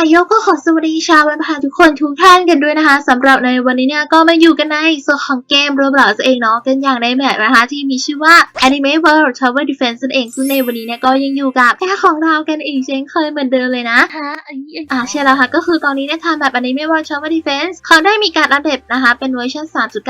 ายกก็ขอสวัสดีชาวบันพาทุกคนทุกท่านกันด้วยนะคะสำหรับในวันนี้เนี่ยก็มาอยู่กันในส่วนของเกม Roblox เองเนาะกันอย่างในแบบนะคะที่มีชื่อว่า Anime World Tower Defense นั่นเองซึ่งในวันนี้เนี่ยก็ยังอยู่กับแค่ของเรากันอีกเช่นเคยเหมือนเดิมเลยนะฮะอันนี้อ่าใช่แล้วค่ะก็คือตอนนี้เนี่ยทางแบบ Anime World Tower Defense เขาได้มีการอัปเดตนะคะเป็นเวอร์ชัน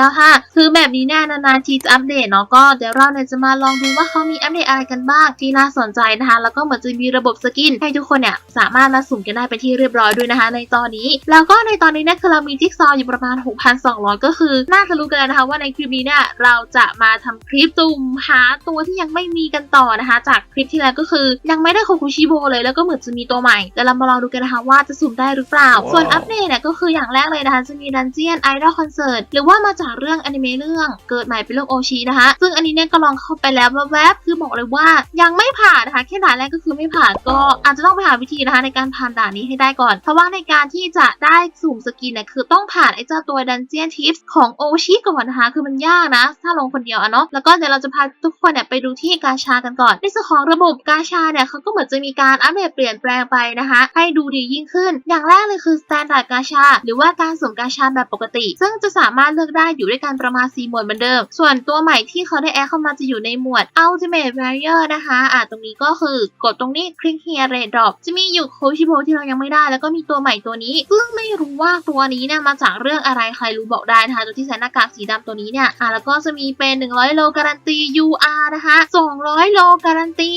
3.95 คือแบบนี้เนี่ยนานๆทีจะอัปเดตเนาะก็เดี๋ยวเราเนี่ยจะมาลองดูว่าเขามีอัปเดตอะไรกันบ้างที่น่าสนใจนะคะแล้วก็เหมือนจะมีระบบสกินให้ทุกคนเนี่ยสามารถมาสุ่มกันได้เป็นที่เรียบร้อยด้วยนะคะ ในตอนนี้ แล้วก็ในตอนนี้เนี่ยคือเรามีจิ๊กซอว์อยู่ประมาณ 6,200 ก็คือน่าจะรู้กันแล้วนะคะว่าในคลิปนี้เนี่ยเราจะมาทำคลิปสุ่มหาตัวที่ยังไม่มีกันต่อนะคะ จากคลิปที่แล้วก็คือยังไม่ได้โคคุชิโบเลยแล้วก็เหมือนจะมีตัวใหม่แต่เรามาลองดูกันนะคะว่าจะสุ่มได้หรือเปล่า ส่วนอัปเดตเนี่ยก็คืออย่างแรกเลยนะคะจะมีดันเจียนไอดอลคอนเสิร์ตหรือว่ามาจากเรื่องอนิเมะเรื่องเกิดใหม่เป็นโลกโอชินะคะ ซึ่งอันนี้เนี่ยก็ลองเข้าไปแล้วแวบๆคือบอกเลยว่ายังไม่ผ่านนะคะแค่ด่านแรกก็คือไม่ผ่านก็อาจจะต้องไปหาวิธีนะคะในการผ่านด่านนี้ให้ได้ก่อน เพราะว่าในการที่จะได้สุ่มสกินเนี่ยคือต้องผ่านไอ้เจ้าตัวดันเจียนทิปส์ของโอชิก่อนนะคะ คือมันยากนะ ถ้าลงคนเดียวอะเนาะ แล้วก็เดี๋ยวเราจะพาทุกคนเนี่ยไปดูที่กาชากันก่อน ในส่วนของระบบกาชาเนี่ยเขาก็เหมือนจะมีการอัปเดตเปลี่ยนแปลงไปนะคะ ให้ดูดียิ่งขึ้น อย่างแรกเลยคือ standard กาชา หรือว่าการสุ่มกาชาแบบปกติ ซึ่งจะสามารถเลือกได้อยู่ด้วยกันประมาณ4หมวดเหมือนเดิม ส่วนตัวใหม่ที่เขาได้แอดเข้ามาจะอยู่ในหมวด ultimate warrior นะคะ อ่าตรงนี้ก็คือกดตรงนี้คลิก here red drop จะมีอยู่โคชิโบที่เรายังไม่ได้แล้วก็มีตัวใหม่ตัวนี้ซึ่งไม่รู้ว่าตัวนี้เนี่ยมาจากเรื่องอะไรใครรู้บอกได้นะคะตัวที่ใส่หน้ากากสีดำตัวนี้เนี่ยอ่าแล้วก็จะมีเป็น 100 โลการันตี UR นะคะ200 โลการันตี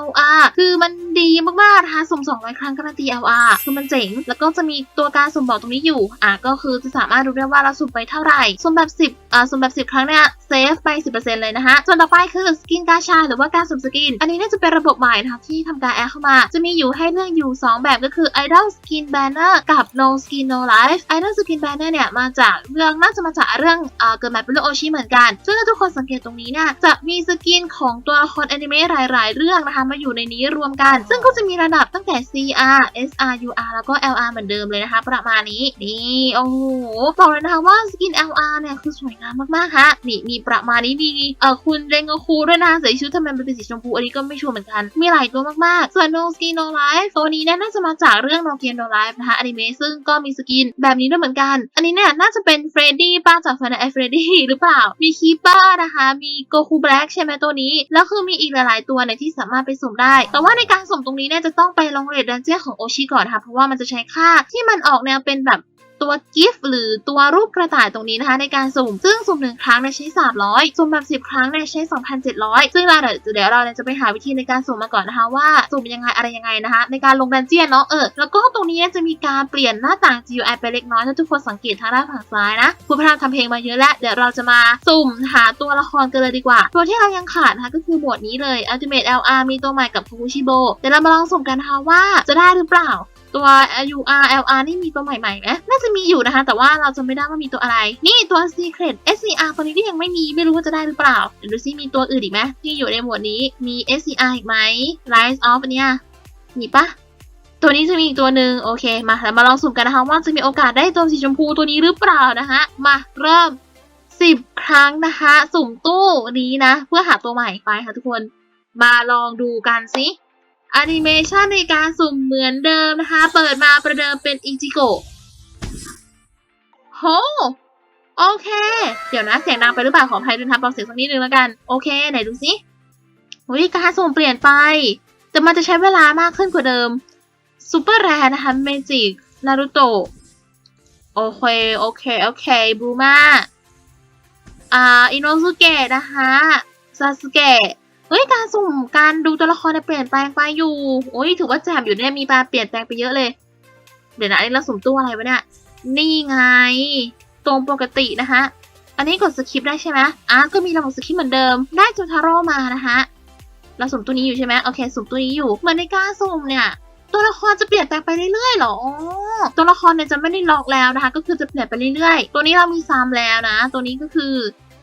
LR คือมันดีมากๆนะคะสุ่ม200 ครั้งการันตี LR คือมันเจ๋ง แล้วก็จะมีตัวการสุ่มบอกตรงนี้อยู่อะก็คือจะสามารถรู้ได้ว่าเราสุ่มไปเท่าไหร่สุ่มแบบ 10อ่าสุ่มแบบ 10 ครั้งเนี่ยเซฟไป 10%เลยนะคะส่วนต่อไปคือสกินกาชาหรือว่าการสุ่มสกิน อันนี้น่าจะเป็นระบบใหม่นะคะที่ทำการแอดเข้ามา จะมีอยู่ให้เลือกอยู่ 2 แบบก็คือ Idol Skin Banner กับ No Skin No Life Idol Skin Banner เนี่ยมาจากเรื่องน่าจะมาจากเรื่องเกิดมาเป็นเรื่องโอชิเหมือนกัน ซึ่งถ้าทุกคนสังเกตตรงนี้เนี่ยจะมีสกินของตัวละครอนิเมะหลาย ๆ เรื่องนะคะมาอยู่ในนี้รวมกัน ซึ่งก็จะมีระดับตั้งแต่ CR SR UR แล้วก็ LR เหมือนเดิมเลยนะคะ ประมาณนี้นี่โอ้โหบอกเลยนะคะว่าสกิน LR เนี่ยคือสวยงามมากๆฮะนี่มีประมาณนี้มีเออคุณเรงโกคูด้วยนะใส่ชุดทำไมเป็นสีชมพูอันนี้ก็ไม่ชัวร์เหมือนกันมีหลายตัวมากๆ ส่วน No Skin No Life ตัวนี้เนี่ยน่าจะมาจากเรื่อง No Skin No Life นะคะอนิเมะซึ่งก็มีสกินแบบนี้ด้วยเหมือนกัน อันนี้เนี่ยน่าจะเป็นเฟรดดี้ป้าจากแฟนไอเฟรดดี้หรือเปล่า มีคีป้านะคะ มีโกคูแบล็กใช่ไหมตัวนี้ แล้วคือมีอีกหลาย ๆ ตัวเนี่ยที่สามารถไปสุ่มได้ แต่ว่าในการสุ่มตรงนี้เนี่ยจะต้องไปลงเรดดันเจี้ยนของโอชิก่อนค่ะเพราะว่ามันจะใช้ค่าที่มันออกแนวเป็นแบบ ตัวกิฟต์หรือตัวรูปกระต่ายตรงนี้นะคะ ในการสุ่ม ซึ่งสุ่มหนึ่งครั้งเนี่ยใช้ 300 สุ่มแบบ10 ครั้งเนี่ยใช้ 2,700 ซึ่งเราเดี๋ยวเดี๋ยวเราจะไปหาวิธีในการสุ่มมาก่อนนะคะว่าสุ่มยังไงอะไรยังไงนะคะ ในการลงดันเจียนเนาะเออแล้วก็ตรงนี้จะมีการเปลี่ยนหน้าต่าง GUI ไปเล็กน้อยถ้าทุกคนสังเกตทางด้านฝั่งซ้ายนะคุณพระรามทำเพลงมาเยอะแล้ว เดี๋ยวเราจะมาสุ่มหาตัวละครกันเลยดีกว่า ตัวที่เรายังขาดนะคะก็คือหมวดนี้เลย Ultimate LR มีตัวใหม่กับฟูคุชิโบเดี๋ยวเรามาลองสุ่มกันนะคะว่าจะได้หรือเปล่า ตัว UR LR นี่มีตัวใหม่ๆไหมน่าจะมีอยู่นะคะ แต่ว่าเราจะไม่ได้ว่ามีตัวอะไร นี่ตัว Secret SCR ตัวนี้ก็ยังไม่มีไม่รู้ว่าจะได้หรือเปล่าเดี๋ยวดูซิมีตัวอื่นอีกไหมที่อยู่ในหมวดนี้มี SCR อีกไหม Rise of นเนี้ยมีปะตัวนี้จะมีอีกตัวหนึ่งโอเคมาแล้วมาลองสุ่มกันนะคะว่าจะมีโอกาสได้ตัวสีชมพูตัวนี้หรือเปล่านะคะมาเริ่ม10ครั้งนะคะ สุ่มตู้นี้นะ เพื่อหาตัวใหม่ไปค่ะทุกคน มาลองดูกันสิ อนิเมชันในการสุ่มเหมือนเดิมนะคะ เปิดมาประเดิมเป็นอิจิโกะโหโอเค เดี๋ยวนะเสียงดังไปหรือเปล่าขออภัยด้วยนะคะเบาเสียงสักนิดนึงแล้วกัน โอเค ไหนดูสิวิการสุ่มเปลี่ยนไป แต่มันจะใช้เวลามากขึ้นกว่าเดิมซูเปอร์แรนะคะเมจิกนารูโตะโอเค โอเค โอเคบูมาอ่าอินโนสุเกะนะคะซาสเกะ เฮ้ยการสุ่มการดูตัวละครเนี่ยเปลี่ยนแปลงไปอยู่โอ้ยถือว่าแจ่มอยู่เนี่ยมีกาเปลี่ยนแปลงไปเยอะเลย เดี๋ยวนะอันนี้เราสุ่มตู้อะไรวะเนี่ยนี่ไง ตรงปกตินะคะอันนี้กดสคริปได้ใช่ไหมอะก็มีระบบสคริปเหมือนเดิม ได้จูทาโร่มานะคะเราสุ่มตัวนี้อยู่ใช่ไหมโอเคสุ่มตัวนี้อยู่เหมือนในการสุ่มเนี่ยตัวละครจะเปลี่ยนแปลงไปเรื่อยๆหรอ ตัวละครเนี่ยจะไม่ได้ล็อกแล้วนะคะ ก็คือจะเปลี่ยนไปเรื่อยๆ ตัวนี้เรามีซ้ำแล้วนะ ตัวนี้ก็คือ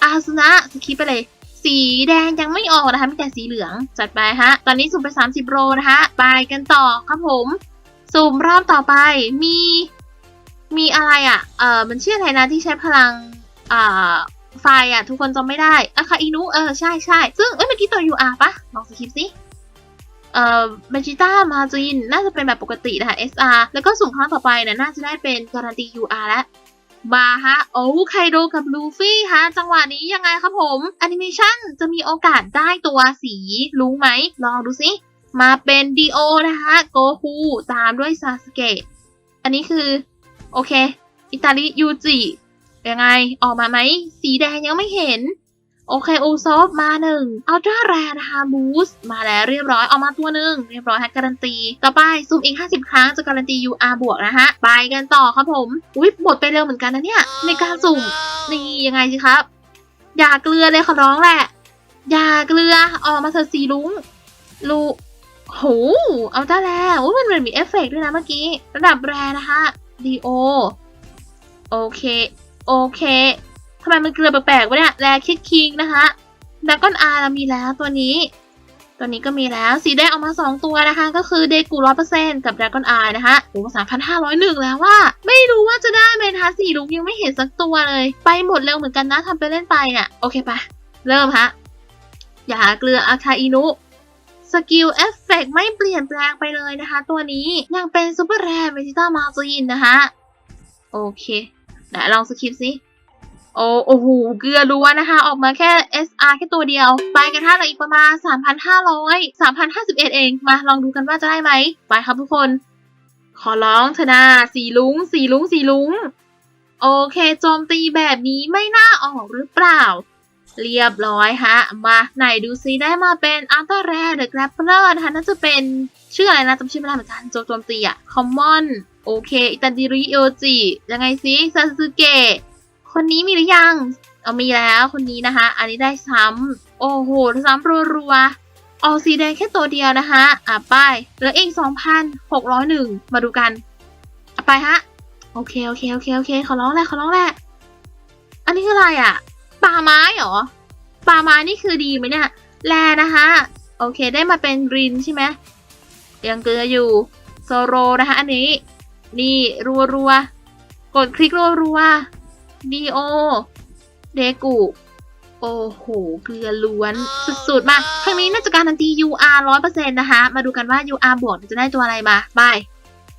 อาซุนะสคริปไปเลย สีแดงยังไม่ออกนะคะมีแต่สีเหลืองจัดไปฮะ ตอนนี้สุ่มไป 30 โรนะคะ ไปกันต่อครับผม สุ่มรอบต่อไปมี มีอะไรอะ เออมันชื่ออะไรนะที่ใช้พลังอ่าไฟอะ ทุกคนจำไม่ได้อะคาอินุเออใช่ใช่ซึ่งเอ้ยเมื่อกี้ตัว UR ปะลองสคริปสิเอ่อเบจิต้ามาจินน่าจะเป็นแบบปกตินะคะ SR แล้วก็สุ่มครั้งต่อไปเนี่ยน่าจะได้เป็นการันตี UR แล้ว มาฮะ โอ้ไคโดกับลูฟี่ฮะ จังหวะนี้ยังไงครับผมแอนิเมชันจะมีโอกาสได้ตัวสีลุงไหม ลองดูสิ มาเป็นดีโอนะคะโกคูตามด้วยซาสเกะอันนี้คือ โอเค อิตาลียูจิยังไงออกมาไหม สีแดงยังไม่เห็น โอเคอูซอฟมาหนึ่งอัลตร้าแรนะคะบูสมาแล้วเรียบร้อยออกมาตัวหนึ่งเรียบร้อยฮะการันตี ต่อไปซูมอีก 50 ครั้งจะการันตี UR บวกนะฮะไปกันต่อครับผมอุ๊ยหมดไปเร็วเหมือนกันนะเนี่ยในการสุ่มนี่ยังไงสิครับ อย่าเกลือเลยขอร้องแหละ อย่าเกลือออกมาเถอสีลุงลูโหเอาได้แล้วอุ๊ยมันเหมือนมีเอฟเฟกด้วยนะเมื่อกี้ ระดับแรนะคะดีโอโอเค โอเค ทำไมมันเกลือแปลกๆวะเนี่ยแรคิดคิงนะคะดักก้อนอาร์มีแล้วตัวนี้ ตัวนี้ก็มีแล้วสีแดงออกมา 2 ตัวนะคะ ก็คือเดกูร้อยเปอร์เซ็นกับด r ก g อนอาร์นะคะโอ้สามพันห้าร้อยหนึ่งแล้วว่า ไม่รู้ว่าจะได้ไหมนะคะสีลุกยังไม่เห็นสักตัวเลย ไปหมดเร็วเหมือนกันนะทำไปเล่นไปเนี่ยโอเคปะเริ่มฮะอย่าเกลืออาคาอินุสกิลเอฟเฟกไม่เปลี่ยนแปลงไปเลยนะคะ ตัวนี้ยังเป็นซูเปอร์แรร์เวจิต้ามาจินนะคะ โอเคไหนลองสกิปสิ โอ้โอ้โหเกลือล้วนนะคะ ออกมาแค่ SR แค่ตัวเดียว ไปกันท่าเหลืออีกประมาณ 3,500 3,051 เองมาลองดูกันว่าจะได้ไหม ไปครับทุกคน ขอร้องเถอะนะสีลุงสีลุงสีลุง โอเค โจมตีแบบนี้ไม่น่าออกหรือเปล่า เรียบร้อยฮะ มาไหนดูซิได้มาเป็นอัลต a าแรร์เดอะแกรปเปอร์นะคะน่าจะเป็นชื่ออะไรนะจำชื่อไม่ได้เหมือนกันโจโจมตีอะคอมมอนโอเคอิตาดิริโอจิยังไงซิซาสึเกะ คนนี้มีหรือยัง เอามีแล้วคนนี้นะคะ อันนี้ได้ซ้ำโอ้โหซ้ำรัวๆออกสีแดงแค่ตัวเดียวนะคะอะไปเหลืออีก2,601 มาดูกันอะไปฮะโอเคโอเคโอเคโอเคขอร้องแหละขอร้องแหละอันนี้คืออะไรอะป่าไม้เหรอป่าไม้นี่คือดีไหมเนี่ยแลนะคะโอเคได้มาเป็นรินใช่ไหมยังเกลืออยู่โซโรนะคะ อันนี้ นี่รัวๆกดคลิกรัวๆ ดีโอ เดกุ โอ้โห เกลือล้วนสุดๆ มาครั้งนี้น่าจะการันตี UR 100%นะคะ มาดูกันว่า UR บวกจะได้ตัวอะไรมา ไป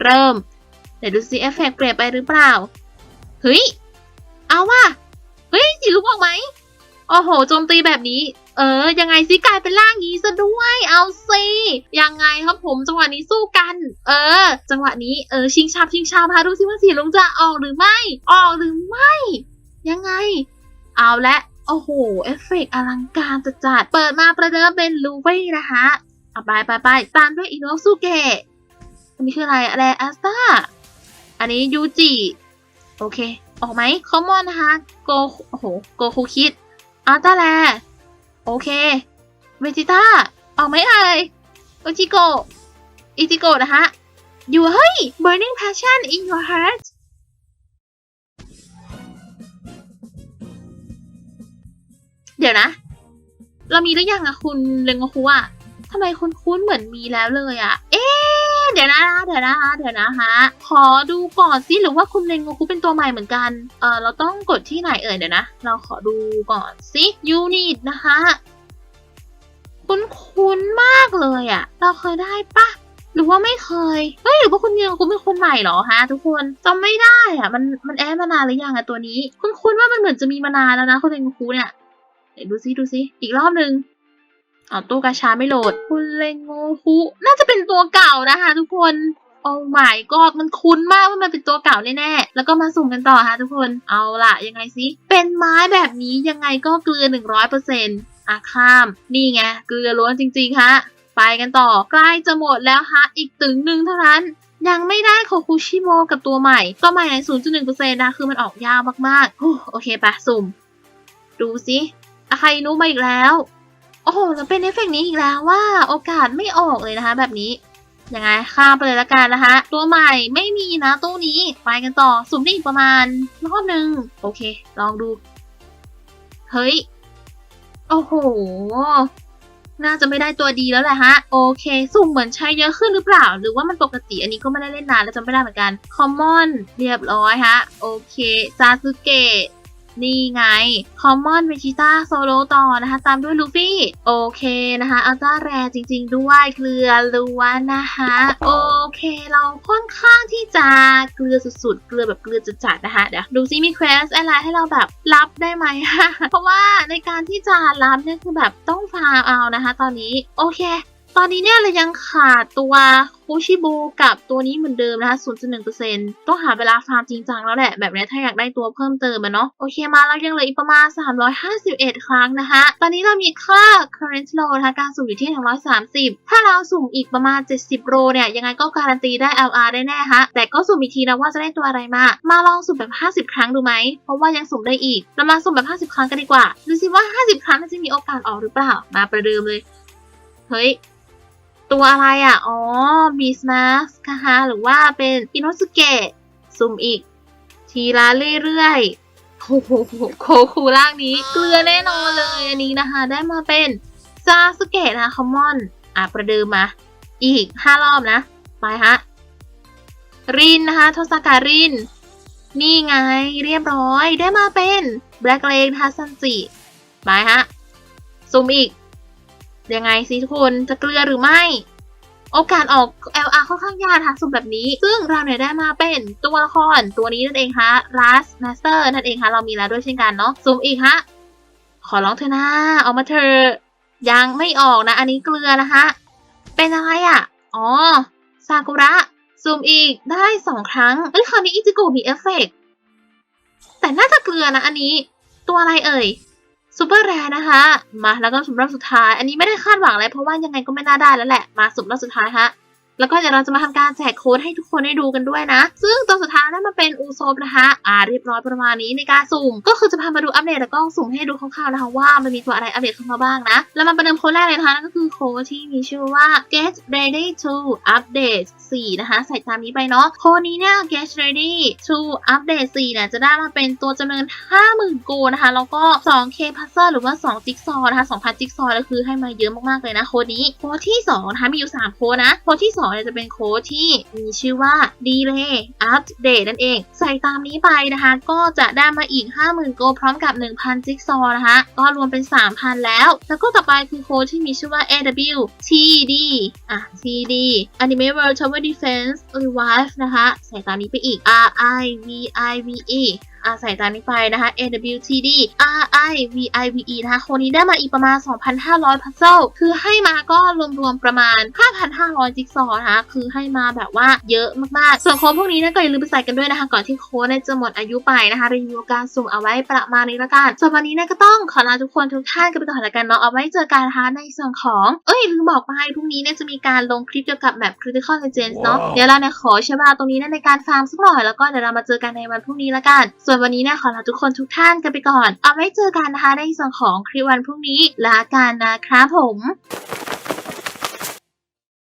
เริ่ม เดี๋ยวดูซิเอฟเฟกต์เปลี่ยนไปหรือเปล่า เฮ้ย เอาว่ะ เฮ้ยสีลุกออกไหม โอ้โห โจมตีแบบนี้ เออ ยังไงสิกลายเป็นร่างนี้ซะด้วย เอาสิยังไงครับผมจังหวะนี้สู้กัน เออ จังหวะนี้เออชิงชาบชิงชาบพาดูสิว่าสีลุงจะออกหรือไม่ ออกหรือไม่ ยังไง เอาละโอ้โหเอฟเฟกอลังการจัดจัดเปิดมาประเดิมเป็นลูวี่นะคะเอาไปไปไปตามด้วยอิโนสุเกะอันนี้คืออะไรอะไรแอสตาอันนี้ยูจิโอเค ออกไหมคอมมอนนะคะโกโอ้โหโกคูคิดอาร์ตาแล โอเค เวจิต้า ออกไหมเอ่ยโอจิโกะอิจิโกะนะฮะ อยู่เฮ้ย burning passion in your heart เดี๋ยวนะ เรามีหรือยังอะคุณเรงโกคุอะทำไมคุณคุ้นเหมือนมีแล้วเลยอะ เดี๋ยวนะเดี๋ยวนะคะเดี๋ยวนะคะขอดูก่อนสิหรือว่าคุณเรงโงคุเป็นตัวใหม่เหมือนกัน เออเราต้องกดที่ไหนเอ่ยเดี๋ยวนะ เราขอดูก่อนสิยูนิตนะคะ คุ้นๆมากเลยอะเราเคยได้ปะหรือว่าไม่เคย เฮ้ยหรือว่าคุณเรียงคุเป็นคนใหม่เหรอฮะทุกคนจำไม่ได้อะมันมันแอดมานานหรือยังอะตัวนี้ คุณคุ้นๆว่ามันเหมือนจะมีมานานแล้วนะคุณเรียงคูเนี่ยเดี๋ยวดูซิดูซิอีกรอบหนึ่ง อ๋อตู้กาชาไม่โหลดคุณเลงโงคุน่าจะเป็นตัวเก่านะคะ ทุกคนโอ้ my god มันคุ้นมากว่ามันเป็นตัวเก่าแน่ๆ แล้วก็มาสุ่มกันต่อค่ะทุกคน เอาล่ะ ยังไงสิ เป็นไม้แบบนี้ยังไงก็เกลือ 100%อะข้าม นี่ไง เกลือล้วนจริงๆฮะ ไปกันต่อ ใกล้จะหมดแล้วฮะ อีกตึงหนึ่งเท่านั้น ยังไม่ได้โคคุชิโมกับตัวใหม่ตัวใหม่ใน0.1%นะ คือมันออกยากมากๆ โอเคปะสุ่ม ดูสิอาคาอินุมาอีกแล้ว โอ้โหจะเป็นเอฟเฟกต์นี้อีกแล้วว่าโอกาสไม่ออกเลยนะคะ แบบนี้ยังไงข้ามไปเลยละกันนะคะ ตัวใหม่ไม่มีนะตู้นี้ไปกันต่อสุ่มได้อีกประมาณรอบหนึ่งโอเค ลองดู เฮ้ย โอ้โห น่าจะไม่ได้ตัวดีแล้วแหละฮะ โอเค สุ่มเหมือนใช้เยอะขึ้นหรือเปล่า หรือว่ามันปกติอันนี้ก็ไม่ได้เล่นนานแล้วจำไม่ได้เหมือนกัน คอมมอน เรียบร้อยฮะ โอเคซาสึเกะ นี่ไง คอมมอนเวจิต้าโซโลต่อนะคะ ตามด้วยลูฟี่ โอเคนะคะอัลต้าแรจริง ๆ ด้วยเกลือล้วนนะคะ โอเค เราค่อนข้างที่จะเกลือสุดๆ เกลือแบบเกลือจัดๆนะคะ เดี๋ยวดูซิมีเควสอะไรให้เราแบบรับได้ไหม เพราะว่าในการที่จะรับเนี่ยคือแบบต้องฟาร์มเอานะคะ ตอนนี้ โอเค ตอนนี้เนี่ยเรายังขาดตัวคูชิบูกับตัวนี้เหมือนเดิมนะคะ 0.1%ต้องหาเวลาฟาร์มจริงจังแล้วแหละ แบบนี้ถ้าอยากได้ตัวเพิ่มเติมอะเนาะ โอเคมาแล้วยังเหลืออีกประมาณ 351 ครั้งนะคะ ตอนนี้เรามีค่า current low นะคะการสุ่มอยู่ที่ 130 ถ้าเราสุ่มอีกประมาณ 70โรเนี่ย ยังไงก็การันตีได้ LR ได้แน่ฮะ แต่ก็สุ่มอีกทีนะว่าจะได้ตัวอะไรมา มาลองสุ่มแบบ 50 ครั้งดูไหม เพราะว่ายังสุ่มได้อีก เรามาสุ่มแบบ 50 ครั้งกันดีกว่า ดูสิว่า 50 ครั้งจะมีโอกาสออกหรือเปล่า มาประเดิมเลย เฮ้ย ตัวอะไรอะ อ๋อบีสมาสนะคะหรือว่าเป็นอินโนสุเกะซุ่มอีก ทีละเรื่อยๆโอ้โหโคคูล่างนี้เกลือแน่นอนเลยอันนี้นะคะ ได้มาเป็นซาสุเกะนะคอมมอนอะประเดิมมา อีก5รอบนะ ไปฮะ รินนะคะโทสาการิน นี่ไงเรียบร้อยได้มาเป็นแบล็กเลนนะคะซันจิไปฮะซุ่มอีก ยังไงสิทุกคนจะเกลือหรือไม่ โอกาสออก LR ค่อนข้างยากนะคะสุ่มแบบนี้ ซึ่งเราเนี่ยได้มาเป็นตัวละครตัวนี้นั่นเองฮะ Ras Master นั่นเองฮะเรามีแล้วด้วยเช่นกันเนาะสุ่มอีกฮะ ขอร้องเธอนะออกมาเธอยังไม่ออกนะ อันนี้เกลือนะคะเป็นอะไรอะ อ๋อซากุระซูมอีกได้สองครั้งเอ้ยคราวนี้อิจิโกะมีเอฟเฟกต์แต่น่าจะเกลือนะอันนี้ ตัวอะไรเอ่ย ซูเปอร์แรนะคะ มาแล้วก็สุ่มรอบสุดท้าย อันนี้ไม่ได้คาดหวังอะไรเพราะว่ายังไงก็ไม่น่าได้แล้วแหละ มาสุ่มรอบสุดท้ายฮะ แล้วก็เดี๋ยวเราจะมาทำการแจกโค้ดให้ทุกคนได้ดูกันด้วยนะ ซึ่งตัวสุดท้ายได้นมาเป็นอูโซบนะคะอ่าเรียบร้อยประมาณนี้ในการสุ่ม ก็คือจะพามาดูอัปเดตแล้วก็สุ่มให้ดูคร่าวๆนะคะว่ามันมีตัวอะไรอัปเดตเข้ามาบ้างนะ แล้วมาประเดิมโค้ดแรกเลยนะคะนั่นก็คือโค้ดที่มีชื่อว่า get ready to update 4 นะคะ ใส่ตามนี้ไปเนาะโค้ดนี้เนี่ย get ready to update 4เนี่ยจะได้มาเป็นตัวจำนวน 50,000โกนะคะ แล้วก็ 2k puzzle หรือว่า 2 จิ๊กซอนะคะ2,000จิ๊กซอว์ก็คือให้มาเยอะมากๆเลยนะโค้ดนี้โค้ดที่2นะคะมีอยู่3โค้ดนะโค้ดที่2เนี่ยจะเป็นโค้ดที่มีชื่อว่า delay update นั่นเอง ใส่ตามนี้ไปนะคะ ก็จะได้มาอีก 50,000โกพร้อมกับ 1,000 จิ๊กซอว์นะคะ ก็รวมเป็น 3,000 แล้ว แล้วก็ต่อไปคือโค้ดที่มีชื่อว่า AW TD อะ TD Anime World Tower Defense Revive นะคะ ใส่ตามนี้ไปอีก R I V I V E อะใส่ตามนี้ไปนะคะ AWTD R I V I V E นะคะคนนี้ได้มาอีกประมาณ 2,500 พัซเซิลคือให้มาก็รวมๆประมาณ 5,500 จิ๊กซอว์นะคะคือให้มาแบบว่าเยอะมากๆ ส่วนโค้ดพวกนี้เนะก็อย่าลืมไปใส่กันด้วยนะคะ ก่อนที่โค้ดเนี่ยจะหมดอายุไปนะคะรีวิวการสุ่มเอาไว้ประมาณนี้ละกันส่วนวันนี้เนี่ยก็ต้องขอลาทุกคนทุกท่านกันไปก่อนละกันเนาะเอาไว้เจอกันนะคะในส่วนของ เอ้ยลืมบอกไปพรุ่งนี้เนี่ยจะมีการลงคลิปเกี่ยวกับแบบ Critical Legends เนาะเดี๋ยวเราเนี่ยขอใช้เวลาตรงนี้เนี่ยในการฟาร์มสักหน่อยแล้วก็เดี๋ยวเรามาเจอกันในวันพรุ่งนี้ละกันส่วนวันนี้นะขอลาทุกคนทุกท่านกันไปก่อน เอาไว้เจอกันนะคะในส่วนของคลิปวันพรุ่งนี้ลากันนะครับผม